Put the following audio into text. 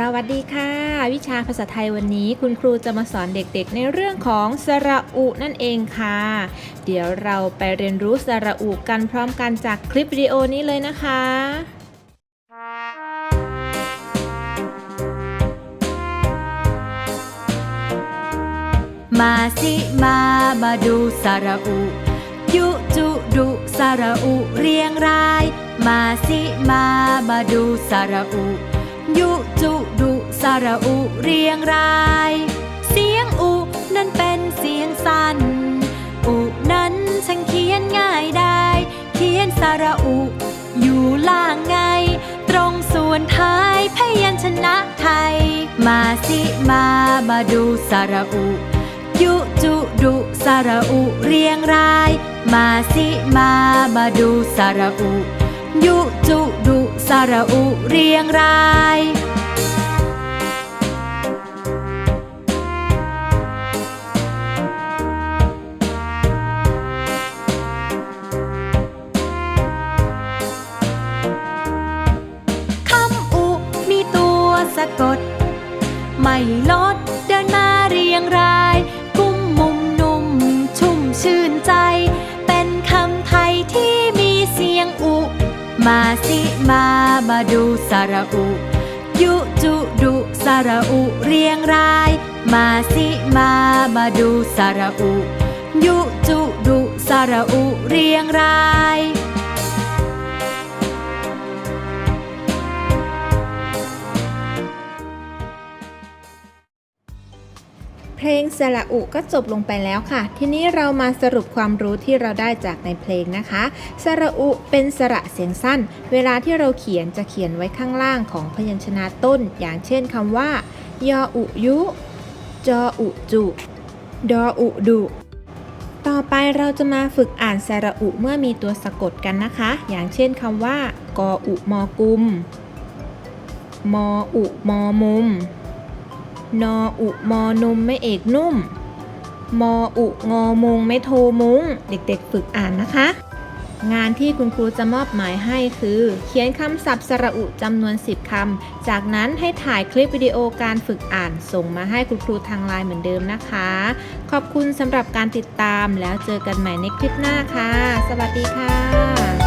สวัสดีค่ะ วิชาภาษาไทยวันนี้คุณครูจะมาสอนเด็กๆ ในเรื่องของสระอุนั่นเองค่ะ เดี๋ยวเราไปเรียนรู้สระอุกันพร้อมกันจากคลิปวิดีโอนี้เลยนะคะมาสิมามาดูสระอุ ยุจุดุสระอุเรียงราย มาสิมามาดูสระอุ ยุจุดุสระอุเรียงราย เสียงอุนั้นเป็นเสียงสั้น อุนั้นฉันเขียนง่ายได้ เขียนสระอุ อยู่ล่างไง ตรงส่วนท้ายพยัญชนะไทย มาสิมามาดูสระอุยุจุดุสระอุเรียงราย มาสิมามาดูสระอุยุจุดุ สระอุเรียงราย คำอุมีตัวสะกด ไม่ลด มาสิมามาดูสระอุ ยุจุดุสระอุเรียงราย มาสิมามาดูสระอุ ยุจุดุสระอุเรียงราย เพลงสระอุก็จบลงไปแล้วค่ะ ทีนี้เรามาสรุปความรู้ที่เราได้จากในเพลงนะคะ สระอุเป็นสระเสียงสั้น เวลาที่เราเขียนจะเขียนไว้ข้างล่างของพยัญชนะต้น อย่างเช่นคำว่า ยออุยุ จออุจุ ดออุดุ ต่อไปเราจะมาฝึกอ่านสระอุเมื่อมีตัวสะกดกันนะคะ อย่างเช่นคำว่า กออุมอกุม มออุมอมุม นออุมอนมไม่เอกนุ่ม มออุงอมงไม่โทมุง เด็กๆฝึกอ่านนะคะ งานที่คุณครูจะมอบหมายให้คือ เขียนคำศัพท์สระอุจำนวน 10คำ จากนั้นให้ถ่ายคลิปวิดีโอการฝึกอ่าน ส่งมาให้คุณครูทางไลน์เหมือนเดิมนะคะ ขอบคุณสำหรับการติดตามแล้วเจอกันใหม่ในคลิปหน้าค่ะ สวัสดีค่ะ